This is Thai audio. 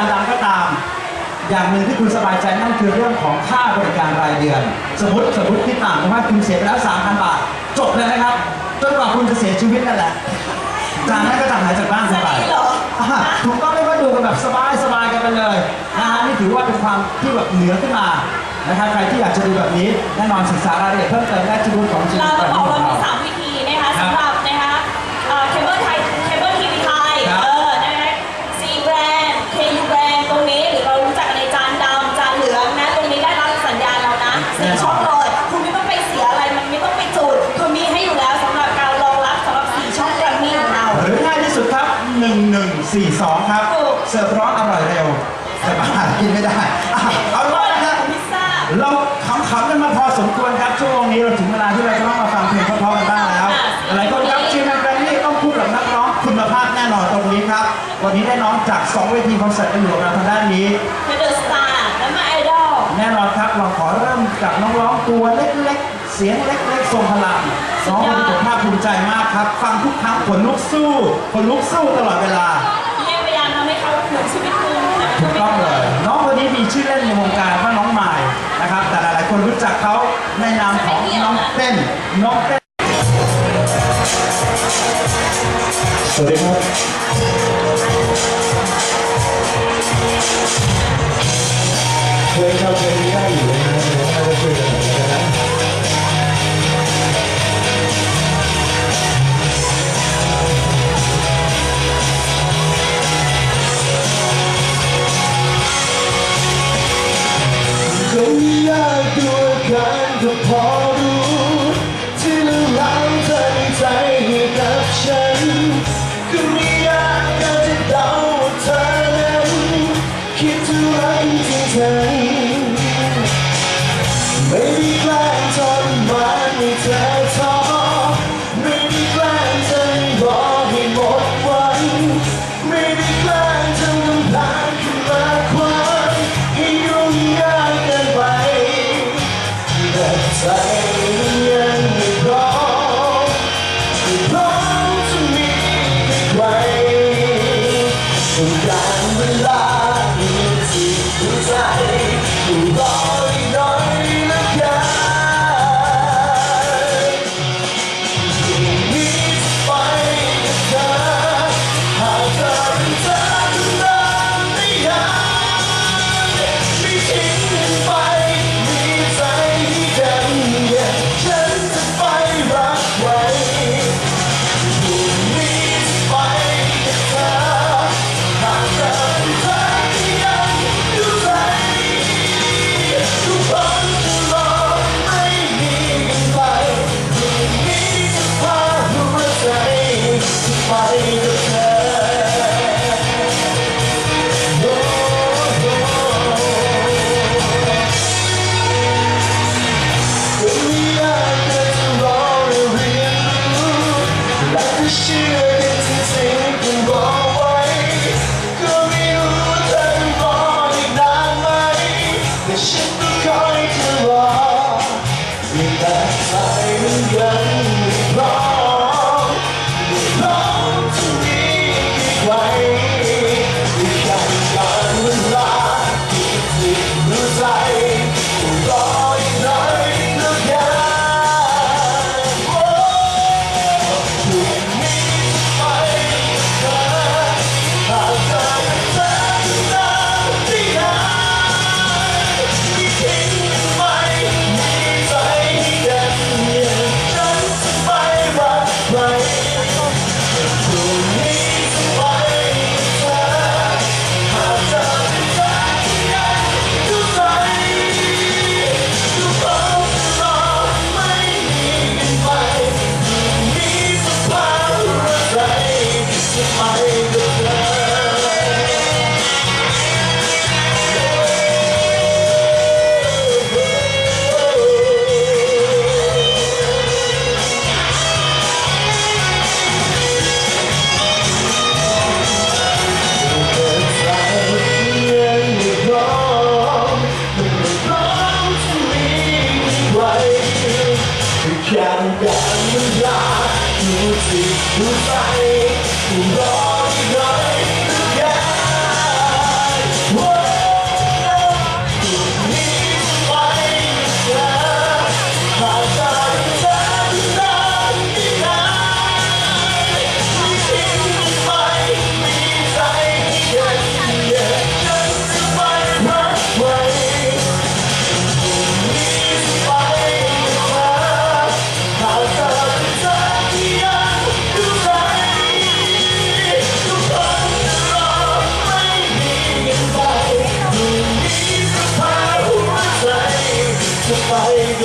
านดำก็ตาม อย่างหนึ่งที่คุณสบายใจนั่นคือเรื่องของค่าบริการรายเดือน สมมติสมมติที่ต่างกันว่าคุณเสียไปแล้ว3,000 บาท จบเลยนะครับจนกว่าคุณจะเสียชีวิตนั่นแหละจากนั้นก็จะหายจากบ้านคุณไปจะดีเหรออะถูกต้องไม่ว่าดูกันแบบสบายสบายกันไปเลยนะฮะนี่ถือว่าเป็นความที่แบบเหนือขึ้นมานะครับใครที่อยากจะดูแบบนี้แน่นอนศึกษารายละเอียดเพิ่มเติมได้ที่บูธของจีนเรา แล้วนะสี่ช่องเลยคุณไม่ต้องไปเสียอะไรมันไม่ต้องไปจุดคือมีให้อยู่แล้วสำหรับการรองรับสำหรับสี่ช่องแกรมมี่ของเราหรือง่ายที่สุดครับ 1142 ครับถูกเสิร์ฟร้อนอร่อยเร็วแต่บาหากินไม่ได้อะเอาโทละษนะนะพิซซ่าเราขำๆกันมาพอสมควรครับช่วงนี้เราถึงเวลาที่เราจะต้องมาฟังเพลงเพราะๆกันบ้างแล้วค่ะหลายคนครับชื่อแมนแกรนนี่ต้องคู่กับนักร้องคุณภาพแน่นอนตรงนี้ครับ วันนี้ได้น้องจาก 2 เวทีคอนเสิร์ตมาอยู่กับเราทางด้านนี้ แน่นอนครับ เราขอเริ่มจากน้องร้องตัวเล็กๆ เสียงเล็กๆทรงพลังน้องมีผมภาคภูมิใจมากครับ ฟังทุกครั้งขนลุกสู้ขนลุกสู้ตลอดเวลาที่พยายามทำให้เขาเหมือนชีวิตคุณแต่ถูก็กไม่ต้องเลย น้องคนนี้มีชื่อเล่นในวงการว่าน้องใหม่นะครับ แต่หลายๆคนรู้จักเขาในนามของน้องเต้นน้องเต้นสวัสดีครับ เราเพลงนี้ได้อยู่นะเดี๋ยวเราจะคุยกันหน่อยนะคงยากด้วกันก็พอรู้ bahaya.